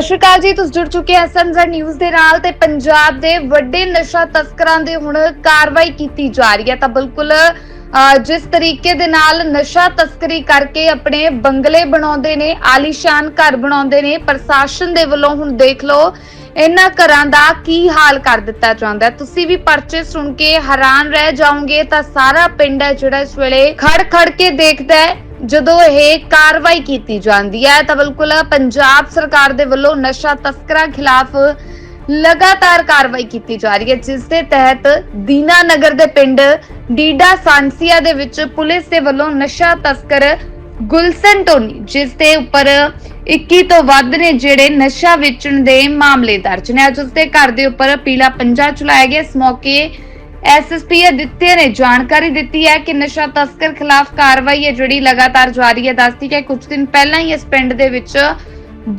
ਸਤਿ ਸ਼੍ਰੀ ਅਕਾਲ ਜੀ ਤੁਸੀਂ ਜੁੜ ਚੁੱਕੇ ਹੋ ਐਸਐਮਜ਼ ਨਿਊਜ਼ ਦੇ ਨਾਲ ਤੇ ਪੰਜਾਬ ਦੇ ਵੱਡੇ ਨਸ਼ਾ ਤਸਕਰਾਂ ਦੇ ਹੁਣ ਕਾਰਵਾਈ ਕੀਤੀ ਜਾ ਰਹੀ ਹੈ। ਤਾਂ ਬਿਲਕੁਲ ਅਹ, ਜਿਸ ਤਰੀਕੇ ਦੇ ਨਾਲ ਨਸ਼ਾ ਤਸਕਰੀ ਕਰਕੇ ਆਪਣੇ ਬੰਗਲੇ ਬਣਾਉਂਦੇ ਨੇ ਆਲੀਸ਼ਾਨ ਘਰ ਬਣਾਉਂਦੇ ਨੇ ਪ੍ਰਸ਼ਾਸਨ ਦੇ ਵੱਲੋਂ ਹੁਣ ਦੇਖ ਲਓ ਇਹਨਾਂ ਘਰਾਂ ਦਾ ਕੀ ਹਾਲ ਕਰ ਦਿੱਤਾ ਜਾਂਦਾ ਹੈ। ਤੁਸੀਂ ਵੀ ਪਰਚੇ ਸੁਣ ਕੇ ਹੈਰਾਨ ਰਹਿ ਜਾਓਗੇ ਤਾਂ ਸਾਰਾ ਪਿੰਡ ਹੈ ਜਿਹੜਾ ਇਸ ਵੇਲੇ ਖੜ ਖੜ ਕੇ ਦੇਖਦਾ ਹੈ। ਜਦੋਂ ਇਹ ਕਾਰਵਾਈ ਕੀਤੀ ਜਾਂਦੀ ਹੈ, ਤਾਂ ਬਿਲਕੁਲ ਪੰਜਾਬ ਸਰਕਾਰ ਦੇ ਵੱਲੋਂ ਨਸ਼ਾ ਤਸਕਰਾਂ ਖਿਲਾਫ ਲਗਾਤਾਰ ਕਾਰਵਾਈ ਕੀਤੀ ਜਾ ਰਹੀ ਹੈ, ਜਿਸ ਦੇ ਤਹਿਤ ਦੀਨਾਨਗਰ ਦੇ ਪਿੰਡ ਡੀਡਾ ਸਾਂਸੀਆ ਦੇ ਵਿੱਚ ਪੁਲਿਸ ਦੇ ਵੱਲੋਂ ਨਸ਼ਾ ਤਸਕਰ ਗੁਲਸ਼ਨ ਟੋਨੀ, ਜਿਸ ਦੇ ਉੱਪਰ 21 ਤੋਂ ਵੱਧ ਨੇ ਜਿਹੜੇ ਨਸ਼ਾ ਵੇਚਣ ਦੇ ਮਾਮਲੇ ਦਰਜ ਨੇ। ਅੱਜ ਉਸ ਦੇ ਘਰ ਦੇ ਉੱਪਰ ਪੀਲਾ ਪੰਜਾ ਚਲਾਇਆ ਗਿਆ। ਇਸ ਮੌਕੇ ਐਸਐਸਪੀ ਅਦਿੱਤਿਆ ਨੇ ਜਾਣਕਾਰੀ ਦਿੱਤੀ ਹੈ ਕਿ ਨਸ਼ਾ ਤਸਕਰ ਖਿਲਾਫ ਕਾਰਵਾਈ ਹੈ ਜਿਹੜੀ ਲਗਾਤਾਰ ਜਾਰੀ ਹੈ। ਦੱਸਦੀ ਹੈ ਕੁਝ ਦਿਨ ਪਹਿਲਾਂ ਹੀ ਇਸ ਪਿੰਡ ਦੇ ਵਿੱਚ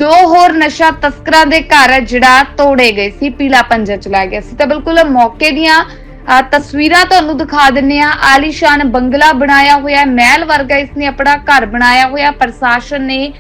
ਦੋ ਹੋਰ ਨਸ਼ਾ ਤਸਕਰਾਂ ਦੇ ਘਰ ਜਿਹੜਾ ਤੋੜੇ ਗਏ ਸੀ ਪੀਲਾ ਪੰਜਾ ਚਲਾਇਆ ਗਿਆ ਸੀ। ਤਾਂ ਬਿਲਕੁਲ ਮੌਕੇ ਦੀਆਂ ਅ, ਤਸਵੀਰਾਂ ਤੁਹਾਨੂੰ ਦਿਖਾ ਦਿੰਨੇ ਆ ਆਲੀਸ਼ਾਨ ਬੰਗਲਾ ਬਣਾਇਆ ਹੋਇਆ ਹੈ, ਮਹਿਲ ਵਰਗਾ ਇਸਨੇ ਆਪਣਾ ਘਰ ਬਣਾਇਆ ਹੋਇਆ ਪ੍ਰਸ਼ਾਸਨ ਨੇ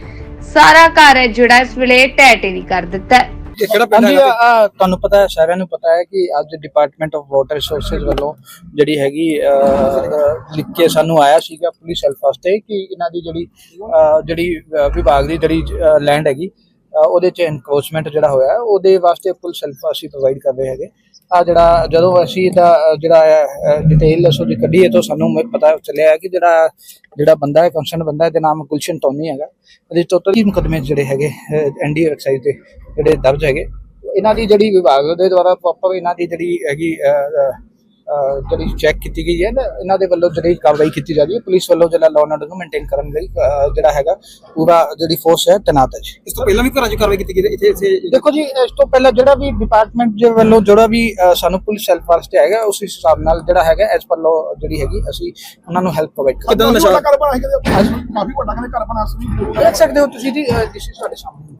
ਸਾਰਾ ਘਰ ਹੈ ਜਿਹੜਾ ਇਸ ਵੇਲੇ ਢਹਿ ਢੇਰੀ ਕਰ ਦਿੱਤਾ ਹੈ। ਇਹ ਕਿਹੜਾ ਪਿੰਡ ਹਾਂਜੀ ਹੈਗਾ ਆ ਤੁਹਾਨੂੰ ਪਤਾ ਹੈ ਸਾਰਿਆਂ ਨੂੰ ਪਤਾ ਹੈ ਕਿ ਅੱਜ ਡਿਪਾਰਟਮੈਂਟ ਆਫ ਵਾਟਰ ਰਿਸੋਰਸਸ ਵੱਲੋਂ ਜਿਹੜੀ ਹੈਗੀ ਅਹ, ਲਿਖ ਕੇ ਸਾਨੂੰ ਆਇਆ ਸੀਗਾ ਪੁਲਿਸ ਹੈਲਪ ਵਾਸਤੇ ਕਿ ਇਹਨਾਂ ਦੀ ਜਿਹੜੀ ਅਹ, ਜਿਹੜੀ ਅਹ, ਵਿਭਾਗ ਦੀ ਜਿਹੜੀ ਲੈਂਡ ਹੈਗੀ ਅਹ, ਉਹਦੇ ਚ ਇਨਕਰੋਚਮੈਂਟ ਜਿਹੜਾ ਹੋਇਆ ਉਹਦੇ ਵਾਸਤੇ ਪੁਲਿਸ ਹੈਲਪ ਅਸੀਂ ਪ੍ਰੋਵਾਈਡ ਕਰ ਰਹੇ ਹੈਗੇ। ਆ ਜਿਹੜਾ ਜਦੋਂ ਅਸੀਂ ਇਹਦਾ ਜਿਹੜਾ ਡਿਟੇਲ ਅਸੋ ਦੀ ਕੱਢੀ ਹੈ ਤਾਂ ਸਾਨੂੰ ਪਤਾ ਚੱਲਿਆ ਕਿ ਜਿਹੜਾ ਜਿਹੜਾ ਬੰਦਾ ਹੈ ਕੰਸਰਨ ਬੰਦਾ ਹੈ ਨਾਮ ਗੁਲਸ਼ਨ ਟੋਨੀ ਹੈਗਾ। ਉਹਦੇ ਟੋਟਲ ਹੀ ਮੁਕਦਮੇ ਜਿਹੜੇ ਹੈਗੇ ਐਨਡੀ ਐਕਸਾਈਜ਼ ਦੇ ਜਿਹੜੇ ਦਰਜ ਹੈਗੇ। ਇਹਨਾਂ ਦੀ ਜਿਹੜੀ ਵਿਭਾਗ ਦੇ ਦੁਆਰਾ ਪ੍ਰੋਪਰ ਇਹਨਾਂ ਦੀ ਜਿਹੜੀ ਹੈਗੀ ਜਿਹੜੀ ਚੈੱਕ ਕੀਤੀ ਗਈ ਹੈ ਨਾ, ਇਹਨਾਂ ਦੇ ਵੱਲੋਂ ਜਿਹੜੀ ਕਾਰਵਾਈ ਕੀਤੀ ਜਾ ਰਹੀ ਹੈ ਪੁਲਿਸ ਵੱਲੋਂ ਜਿਹੜਾ ਲਾਅ ਐਂਡ ਆਰਡਰ ਨੂੰ ਮੇਨਟੇਨ ਕਰਨ ਲਈ ਜਿਹੜਾ ਹੈਗਾ ਪੂਰਾ ਜਿਹੜੀ ਫੋਰਸ ਹੈ ਤੈਨਾਤ ਹੈ ਇਸ ਤੋਂ ਪਹਿਲਾਂ ਵੀ ਘਰਾਂ 'ਚ ਕਾਰਵਾਈ ਕੀਤੀ ਗਈ। ਇੱਥੇ ਇੱਥੇ ਦੇਖੋ ਜੀ ਇਸ ਤੋਂ ਪਹਿਲਾਂ ਜਿਹੜਾ ਵੀ ਡਿਪਾਰਟਮੈਂਟ ਦੇ ਵੱਲੋਂ ਜਿਹੜਾ ਵੀ ਸਾਨੂੰ ਪੁਲਿਸ ਹੈਲਪ ਵਾਸਤੇ ਹੈਗਾ ਉਸ ਹਿਸਾਬ ਨਾਲ ਜਿਹੜਾ ਹੈਗਾ ਐਸ ਪਰ ਲਾਅ ਜਿਹੜੀ ਹੈਗੀ ਅਸੀਂ ਉਹਨਾਂ ਨੂੰ ਹੈਲਪ ਪ੍ਰੋਵਾਈਡ ਕਿੱਦਾਂ ਦਾ ਨਸ਼ਾ? ਘਰ ਬਣਾ ਕੇ ਕਾਫੀ ਵੱਡਾ ਕਹਿੰਦੇ ਘਰ ਬਣਾ ਦੇਖ ਸਕਦੇ ਹੋ ਤੁਸੀਂ ਜੀ ਦਿਸ ਇਜ਼ ਤੁਹਾਡੇ ਸਾਹਮਣੇ।